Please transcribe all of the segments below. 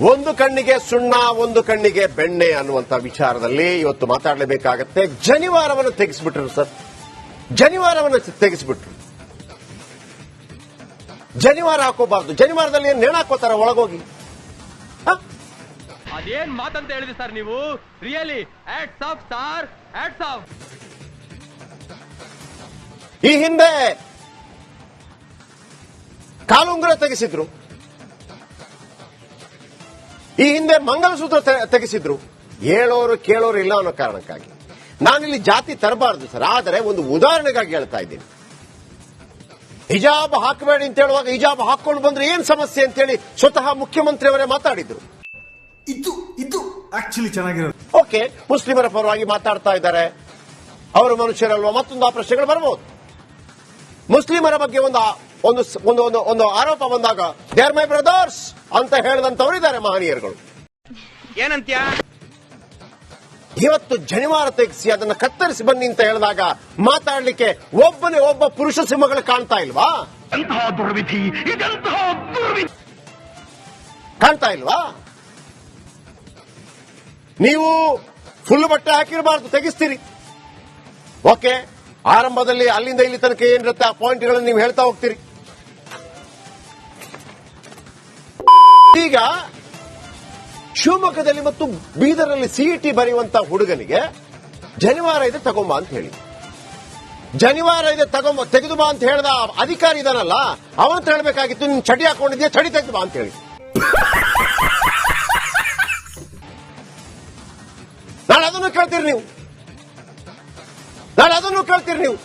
ಒಂದು ಕಣ್ಣಿಗೆ ಸುಣ್ಣ ಒಂದು ಕಣ್ಣಿಗೆ ಬೆಣ್ಣೆ ಅನ್ನುವಂತ ವಿಚಾರದಲ್ಲಿ ಇವತ್ತು ಮಾತಾಡಲೇಬೇಕಾಗತ್ತೆ. ಜನಿವಾರವನ್ನು ತೆಗೆಸಿಬಿಟ್ರು ಸರ್. ಜನಿವಾರವನ್ನು ತೆಗೆಸಿಬಿಟ್ರು. ಜನಿವಾರ ಹಾಕೋಬಾರ್ದು. ಜನಿವಾರದಲ್ಲಿ ಏನ್ ನೇಣ ಹಾಕೋತಾರ ಒಳಗೋಗಿ? ಅದೇನ್ ಮಾತಂತ ಹೇಳಿದ್ರಿ ಸರ್ ನೀವು? ರಿಯಲಿ ಸರ್ ಈ ಹಿಂದೆ ಕಾಲುಂಗುರ ತೆಗೆಸಿದ್ರು. ಈ ಹಿಂದೆ ಮಂಗಲಸೂತ್ರ ತೆಗೆಸಿದ್ರು. ಹೇಳೋರು ಕೇಳೋರು ಇಲ್ಲ ಅನ್ನೋ ಕಾರಣಕ್ಕಾಗಿ. ನಾನಿಲ್ಲಿ ಜಾತಿ ತರಬಾರದು ಸರ್ ಆದರೆ ಒಂದು ಉದಾಹರಣೆಗಾಗಿ ಹೇಳ್ತಾ ಇದ್ದೀನಿ. ಹಿಜಾಬ್ ಹಾಕಬೇಡಿ ಅಂತ ಹೇಳುವಾಗ ಹಿಜಾಬ್ ಹಾಕೊಂಡು ಬಂದ್ರೆ ಏನ್ ಸಮಸ್ಯೆ ಅಂತ ಹೇಳಿ ಸ್ವತಃ ಮುಖ್ಯಮಂತ್ರಿಯವರೇ ಮಾತಾಡಿದ್ರು. ಇದು ಇದು ಆಕ್ಚುಲಿ ಚೆನ್ನಾಗಿರೋದು. ಓಕೆ ಮುಸ್ಲಿಮರ ಪರವಾಗಿ ಮಾತಾಡ್ತಾ ಇದ್ದಾರೆ. ಅವರು ಮನುಷ್ಯರಲ್ವ? ಮತ್ತೊಂದು ಆ ಪ್ರಶ್ನೆಗಳು ಬರಬಹುದು ಮುಸ್ಲಿಮರ ಬಗ್ಗೆ ಒಂದು ಒಂದು ಒಂದು ಒಂದು ಒಂದು ಆರೋಪ ಬಂದಾಗ ದೇ ಆರ್ ಮೈ ಬ್ರದರ್ಸ್ ಅಂತ ಹೇಳಿದಂತವರು ಇದ್ದಾರೆ ಮಹನೀಯರುಗಳು. ಏನಂತ್ಯ? ಇವತ್ತು ಜನಿವಾರ ತೆಗೆಸಿ ಅದನ್ನ ಕತ್ತರಿಸಿ ಬನ್ನಿ ಅಂತ ಹೇಳಿದಾಗ ಮಾತಾಡ್ಲಿಕ್ಕೆ ಒಬ್ಬನೇ ಒಬ್ಬ ಪುರುಷ ಸಿಂಹಗಳು ಕಾಣ್ತಾ ಇಲ್ವಾ? ಕಾಣ್ತಾ ಇಲ್ವಾ? ನೀವು ಫುಲ್ ಬಟ್ಟೆ ಹಾಕಿರಬಾರ್ದು ತೆಗಿಸ್ತೀರಿ. ಓಕೆ ಆರಂಭದಲ್ಲಿ ಅಲ್ಲಿಂದ ಇಲ್ಲಿ ತನಕ ಏನಿರುತ್ತೆ ಆ ಪಾಯಿಂಟ್ಗಳನ್ನು ನೀವು ಹೇಳ್ತಾ ಹೋಗ್ತೀರಿ. ಈಗ ಶಿವಮೊಗ್ಗದಲ್ಲಿ ಮತ್ತು ಬೀದರಲ್ಲಿ ಸಿಇಟಿ ಬರೆಯುವಂತ ಹುಡುಗನಿಗೆ ಜನಿವಾರ ಇದೆ ತಗೊಂಬ ಅಂತ ಹೇಳಿ. ಜನಿವಾರ ಇದೆ ತಗೊಂಬ, ತೆಗೆದು ಬಾ ಅಂತ ಹೇಳಿದ ಅಧಿಕಾರಿ ಇದಾನಲ್ಲ ಅವಂತ ಹೇಳಬೇಕಾಗಿತ್ತು, ನಿನ್ ಚಡಿ ಹಾಕೊಂಡಿದ್ಯಾ, ಚಡಿ ತೆಗೆದು ಬಾ ಅಂತ ಹೇಳಿ. ನಾನು ಅದನ್ನು ಕೇಳ್ತೀರಿ ನೀವು. ನಾಳೆ ಅದನ್ನು ಕೇಳ್ತೀರಿ ನೀವು.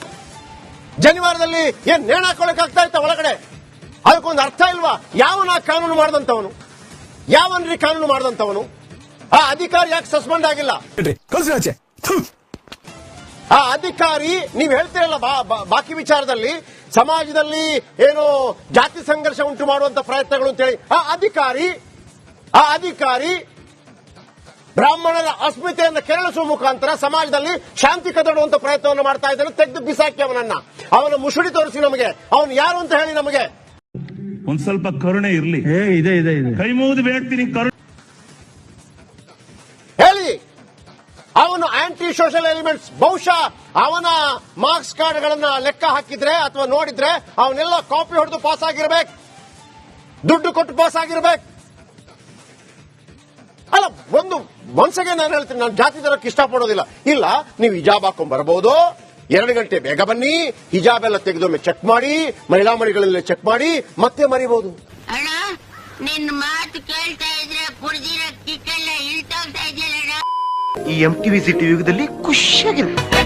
ಜನಿವಾರದಲ್ಲಿ ಏನ್ ನೇಣ ಹಾಕೊಳಕ್ ಆಗ್ತಾ ಇತ್ತ ಒಳಗಡೆ? ಅದಕ್ಕೊಂದು ಅರ್ಥ ಇಲ್ವಾ? ಯಾವನ ಕಾನೂನು ಮಾಡಿದಂತವನು? ಯಾವನ್ರಿ ಕಾನೂನು ಮಾಡಿದಂತವನು? ಆ ಅಧಿಕಾರಿ ಯಾಕೆ ಸಸ್ಪೆಂಡ್ ಆಗಿಲ್ಲ? ಆ ಅಧಿಕಾರಿ ನೀವು ಹೇಳ್ತೀರಲ್ಲ ಬಾಕಿ ವಿಚಾರದಲ್ಲಿ ಸಮಾಜದಲ್ಲಿ ಏನು ಜಾತಿ ಸಂಘರ್ಷ ಉಂಟು ಮಾಡುವಂತ ಪ್ರಯತ್ನಗಳು ಅಂತೇಳಿ. ಆ ಅಧಿಕಾರಿ ಆ ಅಧಿಕಾರಿ ಬ್ರಾಹ್ಮಣರ ಅಸ್ಮಿತೆಯನ್ನು ಕೆರಳಿಸುವ ಮುಖಾಂತರ ಸಮಾಜದಲ್ಲಿ ಶಾಂತಿ ಕದಡುವಂತ ಪ್ರಯತ್ನವನ್ನು ಮಾಡ್ತಾ ಇದ್ದಾನೆ ತೆಗೆದು ಬಿಸಾಕಿ ಅವನನ್ನ. ಅವನ ಮುಸುಡಿ ತೋರಿಸಿ ನಮಗೆ. ಅವನು ಯಾರು ಅಂತ ಹೇಳಿ ನಮಗೆ. ಒಂದ್ ಸ್ವಲ್ಪ ಕರುಣೆ ಇರಲಿ. ಏ ಇದೆ ಇದೆ ಇದೆ. ಕೈ ಮುಗಿದು ಬೇಡ್ತೀನಿ ಕರುಣೆ. ಹೇಳಿ. ಅವನು ಆಂಟಿ ಸೋಷಿಯಲ್ ಎಲಿಮೆಂಟ್ಸ್ ಬಹುಶಃ ಅವನ ಮಾರ್ಕ್ಸ್ ಕಾರ್ಡ್ಗಳನ್ನ ಲೆಕ್ಕ ಹಾಕಿದ್ರೆ ಅಥವಾ ನೋಡಿದ್ರೆ ಅವನ್ನೆಲ್ಲ ಕಾಪಿ ಹೊಡೆದು ಪಾಸ್ ಆಗಿರ್ಬೇಕು. ದುಡ್ಡು ಕೊಟ್ಟು ಪಾಸ್ ಆಗಿರ್ಬೇಕು. ಅಲ್ಲ ಒಂದು ಮನ್ಸಿಗೆ ನಾನು ಹೇಳ್ತೀನಿ ನಾನು ಜಾತಿ ತರಕ್ಕೆ ಇಷ್ಟಪಡೋದಿಲ್ಲ. ಇಲ್ಲ ನೀವು ಹಿಜಾಬ್ ಹಾಕೊಂಡ್ ಬರಬಹುದು ಎರಡು ಗಂಟೆ ಬೇಗ ಬನ್ನಿ ಹಿಜಾಬ್ ಎಲ್ಲ ತೆಗೆದೊಮ್ಮೆ ಚೆಕ್ ಮಾಡಿ ಮಹಿಳಾ ಮಣಿಗಳೆಲ್ಲ ಚೆಕ್ ಮಾಡಿ ಮತ್ತೆ ಮರಿಬಹುದು ಅಣ್ಣ ನಿನ್ ಮಾತು ಕೇಳ್ತಾ ಇದ್ರೆ ಕುಡ್ದಿರೋ ಕಿಕ್ಕೆಲ್ಲ ಈ ಎಂ ಟಿವಿ ಸಿಟಿ ಯುಗದಲ್ಲಿ ಖುಷಿಯಾಗಿರುತ್ತೆ.